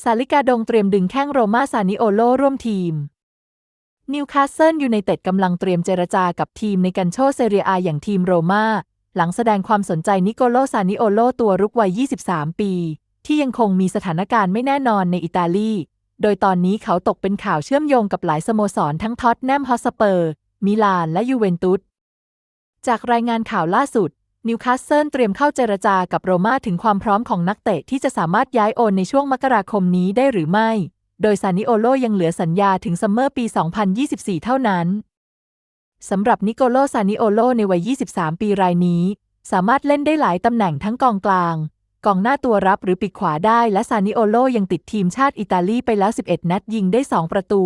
ซาลิกาดงเตรียมดึงแข้งโรม่าซานิโอโลร่วมทีม นิวคาสเซิลยูไนเต็ดกำลังเตรียมเจรจากับทีมในกันโชเซเรียอาอย่างทีมโรม่าหลังแสดงความสนใจนิโกโลซานิโอโลตัวรุกวัย 23 ปี ที่ยังคงมีสถานการณ์ไม่แน่นอนในอิตาลี โดยตอนนี้เขาตกเป็นข่าวเชื่อมโยงกับหลายสโมสรทั้งท็อตแนมฮอสเปอร์ มิลาน และยูเวนตุส จากรายงานข่าวล่าสุด นิวคาสเซิลเตรียมเข้าเจรจากับโรม่าถึงความพร้อมของนักเตะที่จะสามารถย้ายโอนในช่วงมกราคมนี้ได้หรือไม่ โดยซานิโอโลยังเหลือสัญญาถึงซัมเมอร์ปี 2024 เท่านั้น สำหรับนิโกโลซานิโอโลในวัย 23 ปีรายนี้ สามารถเล่นได้หลายตำแหน่งทั้งกองกลาง กองหน้าตัวรับหรือปีกขวาได้และซานิโอโลยังติดทีมชาติอิตาลีไปแล้ว 11 นัดยิงได้ 2 ประตู